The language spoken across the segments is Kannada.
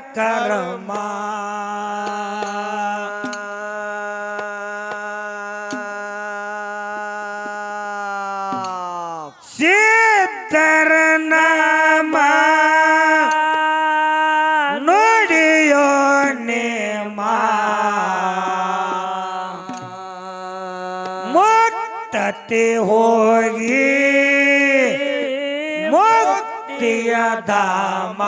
ಕರ್ಮ. ಸಿದ್ಧರ ನಾಮ ನುಡಿಯೋ ನೇಮ. ಮುಕ್ತತೆ ಹೋಗಿ. ಮುಕ್ತಿಯ ಧಾಮ.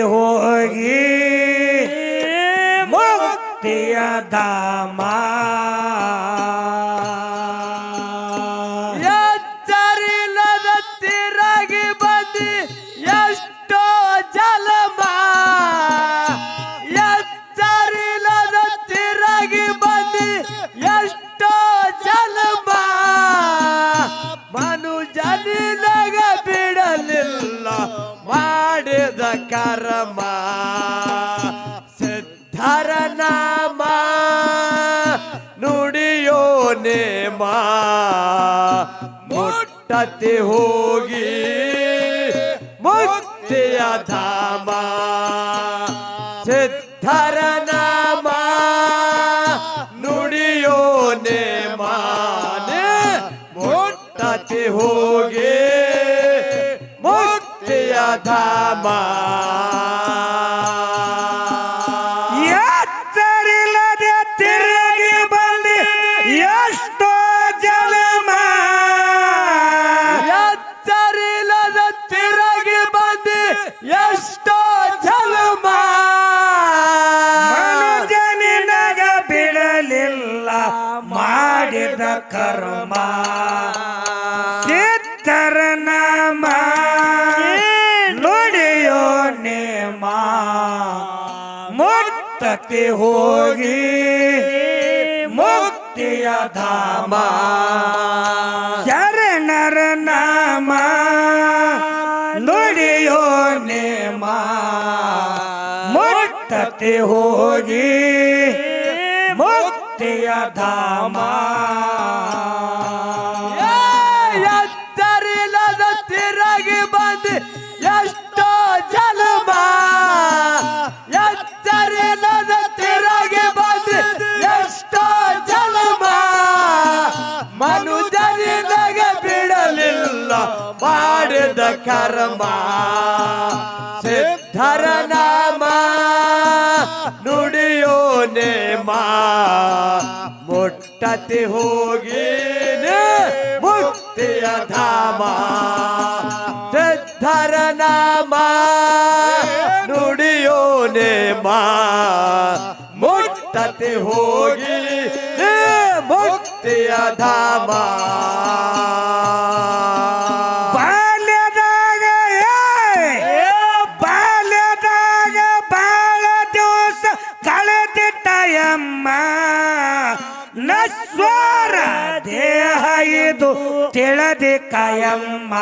ಹೋಗಿ ಮುಕ್ತಿಯ ಧಾಮ. ಮುಟ್ಟತಿ ಹೋಗಿ ಮುಕ್ತಿಯ ಧಾಮ ಸಿದ್ಧರ ನಾಮ ನುಡಿಯೋ ನೇಮ ಮುಟ್ಟತಿ ಹೋಗಿ ಮುಕ್ತಿಯ ಧಾಮ ಎತ್ತರಿಲ್ಲದೆ ಮುಕ್ತತೆ ಹೋಗಿ ಮುಕ್ತಿಯ ಧಾಮ ಶರಣರ ನಾಮ ನುಡಿಯೋ ನೇಮ ಮುಕ್ತತೆ ಹೋಗಿ ಮುಕ್ತಿಯ ಧಾಮ ಬಿಡಲಿಲ್ಲ ಮಾಡಿದ ಕರ್ಮ ಸಿದ್ಧರ ನಾಮ ನುಡಿಯೋ ನೇಮ ಮುಟ್ಟತಿ ಹೋಗಿ ಮುಕ್ತಿಯ ಧಾಮ ಸಿದ್ಧರ ನಾಮ ನುಡಿಯೋ ನೇಮ ಮುಟ್ಟತಿ ಹೋಗಿ ಮುಕ್ತಿಯ ಧಾಮ ಕಳೆದಿಟ್ಟಯಮ್ಮ ನಸ್ವರ ದೇಹ ಇದು ತಿಳದೆ ಕಾಯಮ್ಮ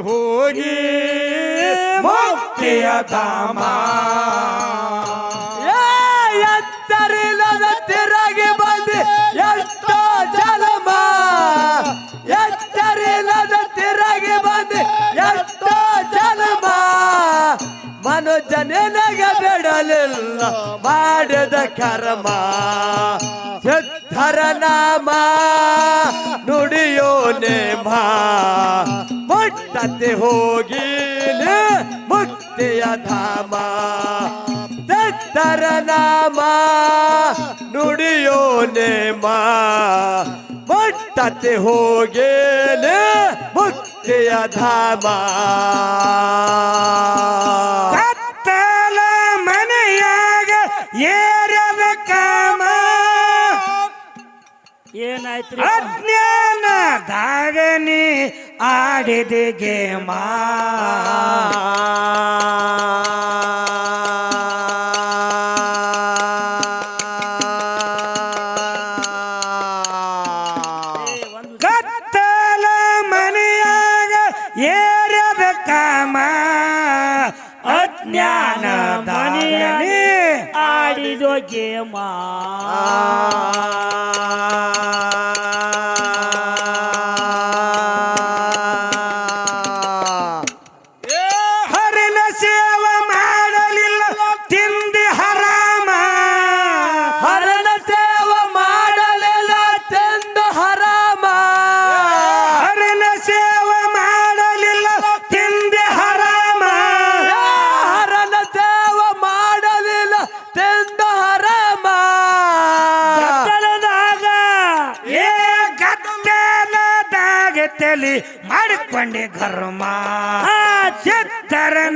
ಹೋಗಿ ಮುಕ್ತಿಯ ಧಾಮ. ಮುಟ್ಟತೆ ಹೋಗಿ ಮುಕ್ತಿಯ ಧಾಮ ಸಿದ್ಧರ ನಾಮ ನುಡಿಯೋ ನೇಮ ಮುಟ್ಟತೆ ಹೋಗಿ ಮುಕ್ತಿಯ ಧಾಮ. ಕತ್ತಲ ಮನೆಯಾಗ ಏರದ ಕಾಮ. ಏನಾಯ್ತ್ರಿ? ಅಜ್ಞಾನ ದಾಗನಿ ಆಡಿದ ಮಾ. ಕತ್ತಲ ಮನೆಯಾಗ ಏರದ ಕಾಮ ಅಜ್ಞಾನ ಮನೆಯ ದಾಗನಿ ಆಡಿದೋ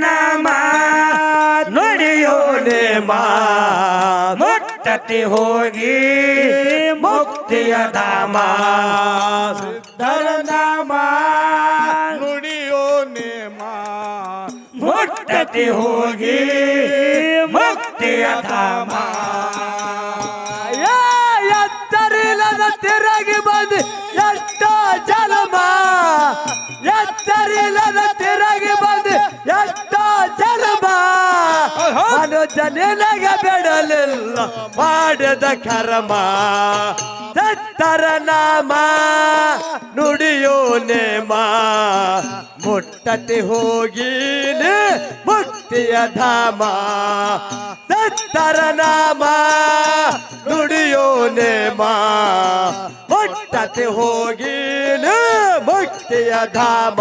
ಚಿತ್ತರ ನಾಮ ನುಡಿಯೋ ನೇಮ ಮುಟ್ಟತಿ ಹೋಗಿ ಮುಕ್ತಿಯ ಧಾಮ ಧರನಾಮ ನುಡಿಯೋ ನೇಮ ಮುಟ್ಟತಿ ಹೋಗಿ ಮುಕ್ತಿಯ ಧಾಮ ಏ ಎತ್ತರಿಲ್ಲದ ತಿರುಗಿ ಬಂದು ಎಷ್ಟೋ ಜನ್ಮ ಎತ್ತರಿಲ್ಲದ ತಿರುಗಿ ಮನುಜ ನಿನಗ ಬಿಡಲಿಲ್ಲ, ಮಾಡಿದ ಕರ್ಮ. ದತ್ತರ ನಾಮ, ನುಡಿಯೋ ನೇಮ. ಮುಟ್ಟತಿ ಹೋಗಿನಿ ಮುಕ್ತಿಯ ಧಾಮ. ದತ್ತರ ನಾಮ, ನುಡಿಯೋ ನೇಮ. ಮುಟ್ಟತಿ ಹೋಗಿನಿ ಮುಕ್ತಿಯ ಧಾಮ.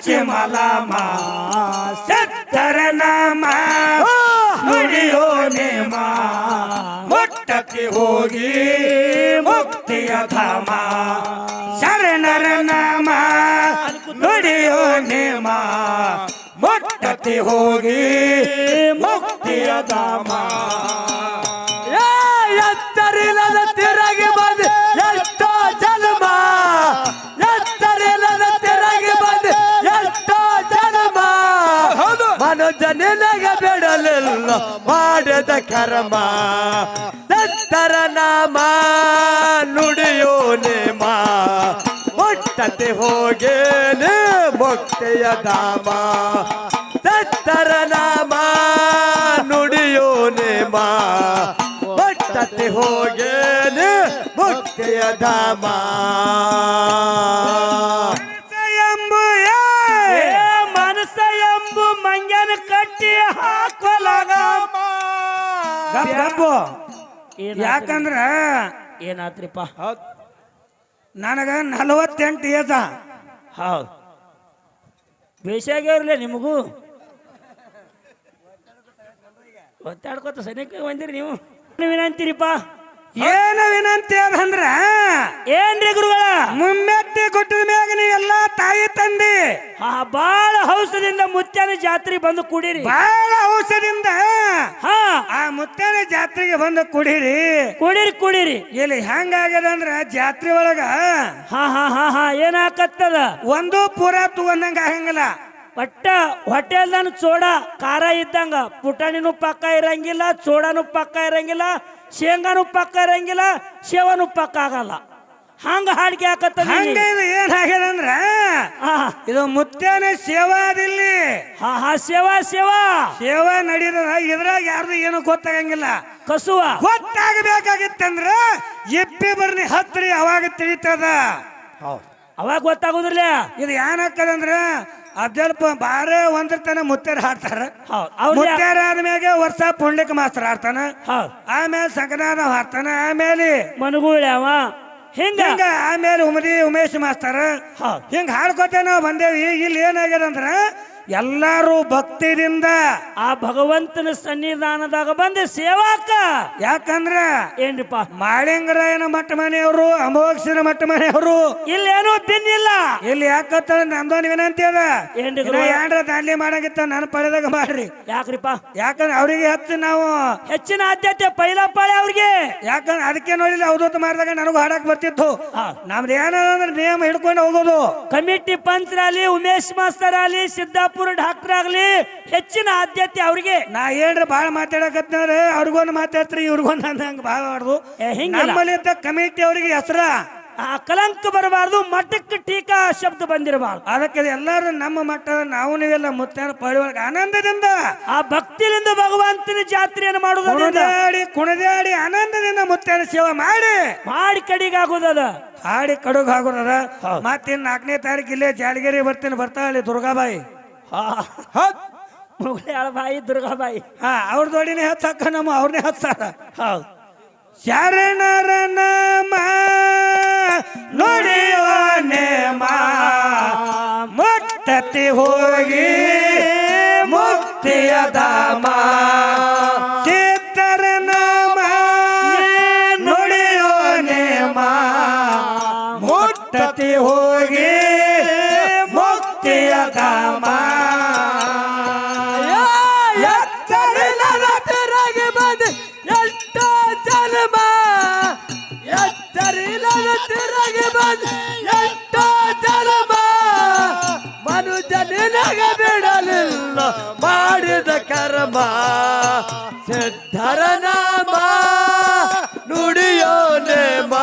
ಹಚ್ಚಿ ಮಲಾಮ ನುಡಿಯೋ ನೇಮ ಮುಟ್ಟಕ್ಕೆ ಹೋಗಿ ಮುಕ್ತಿಯ ಧಾಮ ಶರಣರ ನಾಮ ನುಡಿಯೋ ನೇಮ ಮುಟ್ಟಕ್ಕೆ ಹೋಗಿ ಮುಕ್ತಿಯ ಧಾಮ. ಮನುಜ ನಿನಗ ಬಿಡಲಿಲ್ಲ. ಮಾಡಿದ ಕರ್ಮ ದತ್ತರ ನಾಮ, ನುಡಿಯೋ ನೇಮ. ಮುಟ್ಟತೆ ಹೋಗೇನೆ ಮುಕ್ತಿಯ ಧಾಮ. ದತ್ತರ ನಾಮ, ನುಡಿಯೋ ನೇಮ. ಮುಟ್ಟತೆ ಹೋಗೇನೆ ಮುಕ್ತಿಯ ಧಾಮ. ಏನಾತ್ರಿ? ಯಾಕಂದ್ರ ಏನಾತ್ರಿಪ್ಪ? ನನಗ ನಲವತ್ತೆಂಟು ಏಜ ಹೌದು. ಬೇಷಾಗ ಇರಲಿ ನಿಮಗೂ. ಒತ್ತಾಡ್ಕೋತ ಸನಿಕ ಬಂದಿರಿ ನೀವು. ನೀವೇನಂತೀರಿಪ್ಪ ಏನ ವಿನಂತಿ ಅದಂದ್ರ ಏನ್ರಿ ಗುರುಗಳ? ಮುಮ್ಮೆತ್ತಿ ಕೊಟ್ಟಿದ ಮ್ಯಾಗ ನೀವೆಲ್ಲ ತಾಯಿ ತಂದಿ. ಹಾ ಬಾಳ ಹೌಸದಿಂದ ಮುತ್ಯಾನ ಜಾತ್ರೆ ಬಂದು ಕುಡೀರಿ. ಬಾಳ ಹೌಸದಿಂದ ಹಾ. ಆ ಮುತ್ತೇನ ಜಾತ್ರೆಗೆ ಬಂದು ಕುಡೀರಿ. ಕುಡೀರಿ ಕುಡೀರಿ. ಇಲ್ಲಿ ಹೆಂಗಾಗ್ಯದ ಅಂದ್ರ ಜಾತ್ರೆ ಒಳಗ ಹಾ ಹಾ ಹಾ ಹಾ ಏನಾಕತ್ತದ? ಒಂದು ಪೂರ ತಗೊಂಡಂಗ ಆಗಂಗಿಲ್ಲ. ಒಟ್ಟ ಹೋಟೆಲ್ದಾನ ಚೋಡ ಖಾರ ಇದ್ದಂಗ ಪುಟಾಣಿನೂ ಪಕ್ಕ ಇರಂಗಿಲ್ಲ ಚೋಡನು ಪಕ್ಕ ಇರಂಗಿಲ್ಲ ಶೇಂಗಾನು ಪಕ್ಕ ಇರಂಗಿಲ್ಲ ಶೇವನು ಪಕ್ಕ ಆಗಲ್ಲ. ಹಂಗ ಹಾಡಿಗೆ ಹಾಕತ್ತ ಹಂಗೆ ಇದು ಏನಾಗ್ಯದ ಅಂದ್ರ ಇದು ಮುತ್ತೇನೆ ಸೇವಾ ಅದಿಲ್ಲಿ ಹಾ ಹಾ ಸೇವಾ ಸೇವಾ ಸೇವಾ ನಡೀತದ ಇದ್ರಾಗ ಯಾರ್ದು ಏನು ಗೊತ್ತಾಗಂಗಿಲ್ಲ. ಕಸುವ. ಗೊತ್ತಾಗಬೇಕಾಗಿತ್ತಂದ್ರ ಎಪ್ಪಿ ಬರ್ನಿ ಹತ್ರಿ ಅವಾಗ ತಿಳಿತದ. ಅವಾಗ ಗೊತ್ತಾಗುದಿಲ್ಲ. ಇದು ಏನಾಕ್ಕದಂದ್ರ ಅದ್ಯಲ್ಪ ಬಾರೆ ಒಂದ್ರ ತನ ಮುತ್ತೇರ ಹಾಡ್ತಾರ. ಹೌದ್. ಅವ್ರ ಮುತ್ತೇರ ಆದ್ಮ್ಯಾಗ ವರ್ಷ ಪುಂಡ್ಲಿಕ್ ಮಾಸ್ತರ್ ಹಾಡ್ತಾನ. ಹೌದ್. ಆಮೇಲೆ ಸಂಗನಾದ ಹಾಡ್ತಾನ ಆಮೇಲೆ ಮನಗೂಳ ಅವ ಹಿಂಗ. ಹಿಂಗ ಆಮೇಲೆ ಉಮದಿ ಉಮೇಶ್ ಮಾಸ್ತರ್ ಹೌದ್. ಹಿಂಗ ಹಾಡ್ಕೊತ ನಾವು ಬಂದೇವಿ ಇಲ್ಲಿ ಏನಾಗ್ಯದ ಅಂದ್ರ ಎಲ್ಲಾರು ಭಕ್ತಿದಿಂದ ಆ ಭಗವಂತನ ಸನ್ನಿಧಾನದಾಗ ಬಂದ ಸೇವಾಕ. ಯಾಕಂದ್ರ ಏನ್ರಿಪ್ಪ? ಮಾಳಿಂಗರಾಯನ ಮಠ ಮನೆಯವರು ಅಮೋಕ್ಷನ ಮಠ ಮನೆಯವರು. ಇಲ್ಲಿ ಏನೋ ತಿನ್ನಿಲ್ಲ ಇಲ್ಲಿ ಯಾಕತ್ತ ನಂದೋನ್ ವಿನಂತಿ ಅದ ಏನ್ರಿ ದಾಂಡ್ಲಿ ಮಾಡಂಗಿತ್ತ ನಾನು ಪಡೆದಾಗ ಮಾಡ್ರಿ. ಯಾಕ್ರಿಪ್ಪ? ಯಾಕಂದ್ರೆ ಅವ್ರಿಗೆ ಹತ್ತು ನಾವು ಹೆಚ್ಚಿನ ಆದ್ಯತೆ ಪೈಲ ಪಾಳೆ ಅವ್ರಿಗೆ. ಯಾಕಂದ್ರೆ ಅದಕ್ಕೆ ನೋಡಿಲ್ಲ ಅವಧೂತ ಮಾಡಿದಾಗ ನನಗೂ ಹಾಡಕ್ ಬರ್ತಿತ್ತು. ನಮ್ದು ಏನಂದ್ರೆ ನಿಯಮ ಹಿಡ್ಕೊಂಡು ಹೋಗೋದು. ಕಮಿಟಿ ಪಂಚರಾಲಿ ಉಮೇಶ್ ಮಾಸ್ತರ್ ಅಲ್ಲಿ ಸಿದ್ದಾಪುರ ಡಾಕ್ಟರ್ ಆಗಲಿ ಹೆಚ್ಚಿನ ಆದ್ಯತೆ ಅವ್ರಿಗೆ. ನಾ ಏನ್ರ ಬಾಳ ಮಾತಾಡಕತ್ತಾರೆ ಅವ್ರಿಗೊಂದು ಮಾತಾಡ್ತ್ರಿ ಇವ್ರಿಗೊಂದು ಹಂಗ ಭಾಳ ಮಾಡ್ದು ಏ, ಹಿಂಗಿಲ್ಲ. ನಮ್ಮಲ್ಲಿ ಇದ್ದ ಕಮಿಟಿ ಅವರಿಗೆ ಹೆಸರ. ಆ ಕಲಂಕ ಬರಬಾರ್ದು ಮಠಕ್ಕೆ ಟೀಕಾ ಶಬ್ದ ಬಂದಿರಬಾರ್ದು. ಅದಕ್ಕೆ ಎಲ್ಲರೂ ನಮ್ಮ ಮಟ್ಟದ ನಾವು ನೀವೆಲ್ಲ ಮುತ್ತಾರ ಪಡೆಯೊಳಗೆ ಆನಂದದಿಂದ ಆ ಭಕ್ತಿಲಿಂದ ಭಗವಂತನ ಜಾತ್ರೆಯನ್ನು ಮಾಡುವುದರಿಂದ ಕುಣಿದಾಡಿ ಕುಣಿದಾಡಿ ಆನಂದದಿಂದ ಮುತ್ತಾರ ಸೇವೆ ಮಾಡಿ. ಮಾಡಿ ಕಡಿಗಾಗುದದ. ಹಾಡಿ ಕಡುಗ್ ಹಾಕೋದ ಮತ್ತಿನ್ ನಾಲ್ಕನೇ ತಾರೀಕು ಇಲ್ಲೇ ಜಾಲಗಿರಿ ಬರ್ತೀನಿ ಬರ್ತಾಳೆ ದುರ್ಗಾಬಾಯಿ. ಮುಗುಳಿ ಬಾಯಿ ದುರ್ಗಾಬಾಯಿ ಹಾ ಅವ್ರ ದೊಡಿನೇ ಹಚ್ಚಕ್ಕ ನಮ್ಮ ಅವ್ರನ್ನೇ ಹತ್ತಾರ ಹೌದು. ಶರಣರ ನಾಮ ನುಡಿಯುವ ನೇಮ ಮುಟ್ಟತಿ ಹೋಗಿ ಮುಕ್ತಿಯ ಧಾಮ. ಮಾಡಿದ ಕರ್ಮ, ಸಿದ್ಧರ ನಾಮ, ನುಡಿಯೋ ನೇಮ.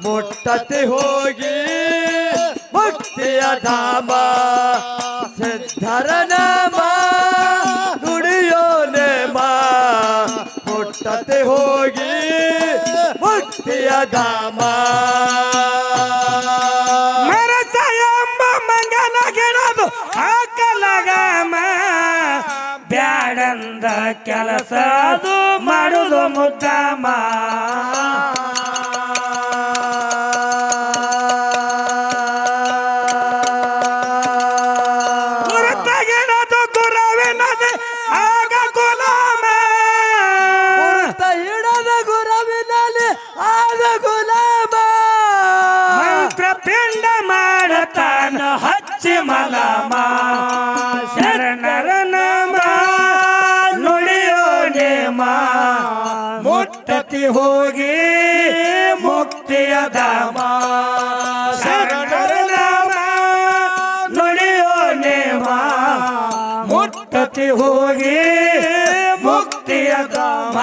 ಮುಟ್ಟತಿ ಹೋಗಿ ಮುಕ್ತಿಯ ಧಾಮ, ಸಿದ್ಧರ ನಾಮ, ನುಡಿಯೋ ನೇಮ. ಮುಟ್ಟತಿ ಹೋಗಿ ಮುಕ್ತಿಯ ಧಾಮ. ಕೆಲಸ ಅದು ಹೋಗಿ ಮುಕ್ತಿಯ ಧಾಮ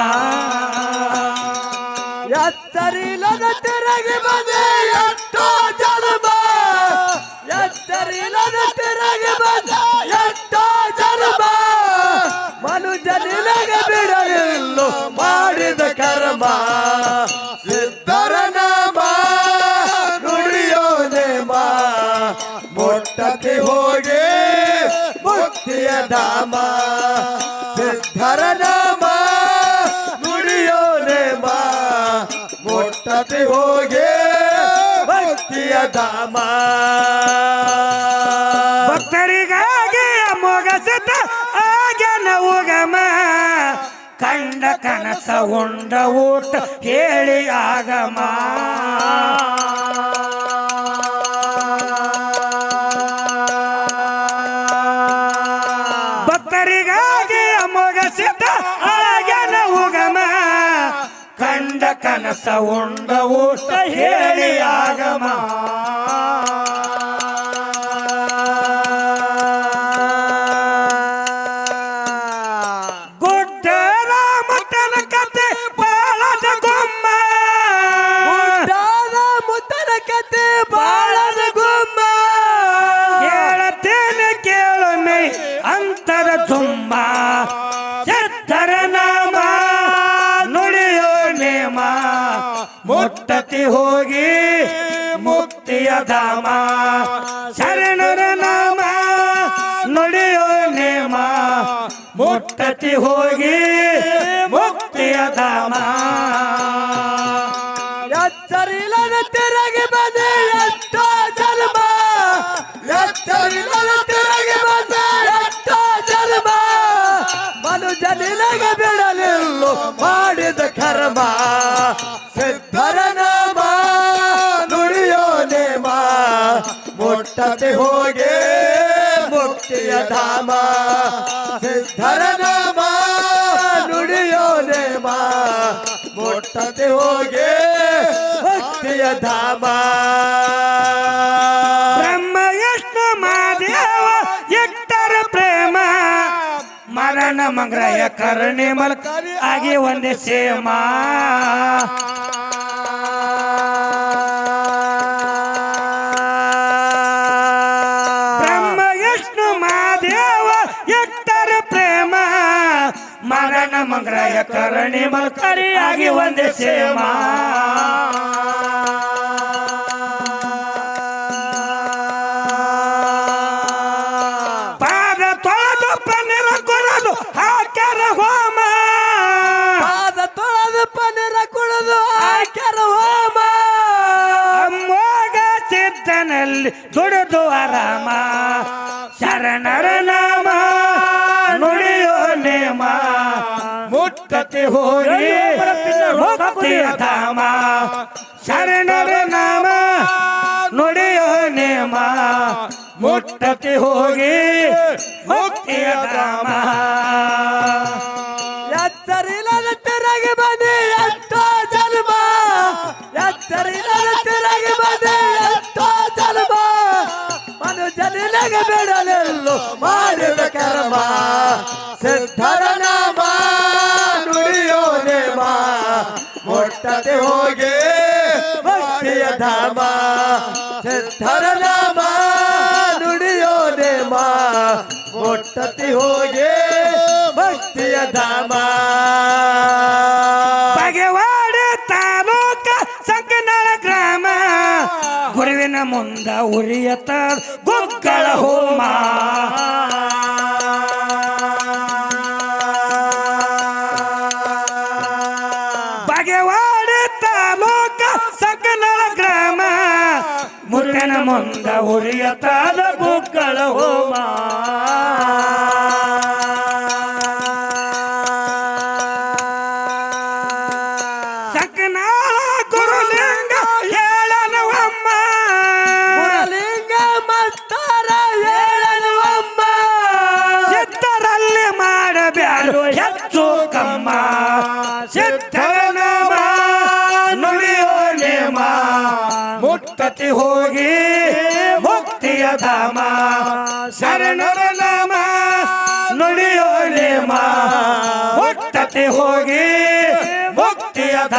ಎತ್ತರಿಲ್ಲದ ತಿರುಗಿ ಬದೆ ಎಷ್ಟೋ ಜನ್ಮ ಎತ್ತರಿಲ್ಲದ ತಿರುಗಿ ಬಂದ ಎಷ್ಟೋ ಜನ್ಮ ಮನುಜನಿಲಗೆ ಬಿಡಲಿಲ್ಲ, ಮಾಡಿದ ಕರ್ಮ. ಧಾಮ ಸಿದ್ಧರ ನಾಮ ನುಡಿಯೋ ನೇಮ ಹೋಗೆ ಭಕ್ತಿಯ ಧಾಮ. ಭಕ್ತರಿಗಾಗಿ ಮೊಗಸತ ಆಗನ ಉಗಮ ಕಂಡ ಕನಸ ಉಂಡ ಊಟ ಹೇಳಿ ಆಗಮ. ಕನಸ ಉಂಡ ಊಟ ಹೇಳಿ ಧಾಮ ಶರಣರ ನಾಮ, ನುಡಿಯೋ ನೇಮ, ಮುಟ್ಟತಿ ಹೋಗಿ ಮುಕ್ತಿಯ ಧಾಮ. ಎಚ್ಚರಿಲ್ಲದ ತಿರುಗಿ ಬಂದೆ, ಎಷ್ಟೋ ಜನ್ಮ. ಎಚ್ಚರಿಲ್ಲದ ತಿರುಗಿ ಬಂದೆ, ಎಷ್ಟೋ ಜನ್ಮ. ಮನುಜ ಬಿಡಲಿಲ್ಲ ಮಾಡಿದ ಕರ್ಮ. ಮುಟ್ಟತೆ ಹೋಗೆ ಮುಕ್ತಿಯ ಧಾಮ ಸಿದ್ಧರ ನಾಮ ನುಡಿಯೋ ನೇಮ ಮುಟ್ಟತೆ ಹೋಗೆ ಮುಕ್ತಿಯ ಧಾಮ ಬ್ರಹ್ಮ ಎಷ್ಟು ಮಾದೇವ ಎಟ್ಟರ ಪ್ರೇಮ ಮರಣ ಮಂಗ್ರಯ ಕರುಣೆ ಮಲ್ಕ ಆಗಿ ಒಂದೇ ಸೇಮ ಮರಣ ಕರಣಿ ಮಲ್ಕರಿಯಾಗಿ ಒಂದೇ ಸೇಮ ಪಾದ ತೊಳೆದು ಪನ್ನೀರ ಕೊಡಲು ಹಾಕ್ಯಾರ ಹೋಮ. ಪಾದ ತೊಳೆದು ಪನ್ನೀರ ಕುಡಿದು ಹಾಕ್ಯಾರ ಹೋಮ. ಅಮ್ಮೋಗ ಸಿದ್ಧನಲ್ಲಿ ದುಡಿದು ಆರಾಮ. ಶರಣರ ನಾಮ ಹೋಗಿ ಧಾಮ. ಶರಣರ ನಾಮ ನುಡಿಯೋ ನೇಮ. ಮುಟ್ಟತಿ ಹೋಗಿ ಮುಕ್ತಿಯ ಧಾಮ. ಎಚ್ಚರಿಲ್ಲದ ತಿರುಗಿ ಬಂದೆ ಎಷ್ಟೋ ಜನ್ಮ. ಎಚ್ಚರಿಲ್ಲದ ತಿರುಗಿ ಬಂದೆ ಎಷ್ಟೋ ಜನ್ಮ. ಮನುಜ ನಿನಗೆ ಬಿಡಲೆಲ್ಲು ಮಾಡಿದ ಕರ್ಮ. ಸಿದ್ಧರ ಮುಟ್ಟತೆ ಹೋಗಿ ಭಕ್ತಿಯ ಧಾಮ ಸಿದ್ಧರ ನಾಮ ನುಡಿಯೋ ನೇಮ ಒಟ್ಟತಿ ಹೋಗಿ ಭಕ್ತಿಯ ಧಾಮ. ಬಗೆವಾಡ ತಾಲೂಕ ಸಂಕನಾಳ ಗ್ರಾಮ. ಗುರುವಿನ ಮುಂದ ಉರಿಯತ ಗೊಕ್ಕಳ ಹೋಮ. ಮುಂದ ಉರಿಯತಾದ ಬುಕ್ಕಳ ಹೋಮ.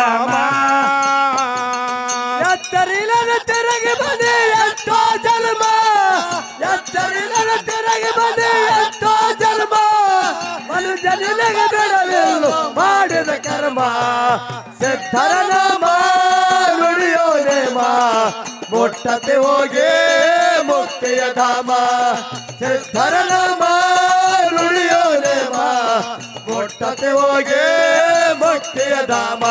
ಮುಕ್ತಿಯ ಎತ್ತರಿಲ್ಲದ ತಿರುಗಿ ಬಂದೆ, ಎಷ್ಟೋ ಜನ್ಮ. ಎತ್ತರಿಲ್ಲದ ತಿರುಗಿ ಬಂದೆ, ಎಷ್ಟೋ ಜನ್ಮ. ಮನುಜ ಬಿಡಲಿಲ್ಲ, ಮಾಡಿದ ಕರ್ಮ. ಸಿದ್ಧರ ನಾಮ ನುಡಿಯೋ ನೇಮ ಮುಟ್ಟತೆ ಹೋಗಿ ಮುಕ್ತಿಯ ಧಾಮ. ಸಿದ್ಧರ ನಾಮ ನುಳಿಯೋನೇಮ ಮೊಟ್ಟತೆ ಹೋಗೇ ಭಕ್ತಿಯ ಧಾಮ.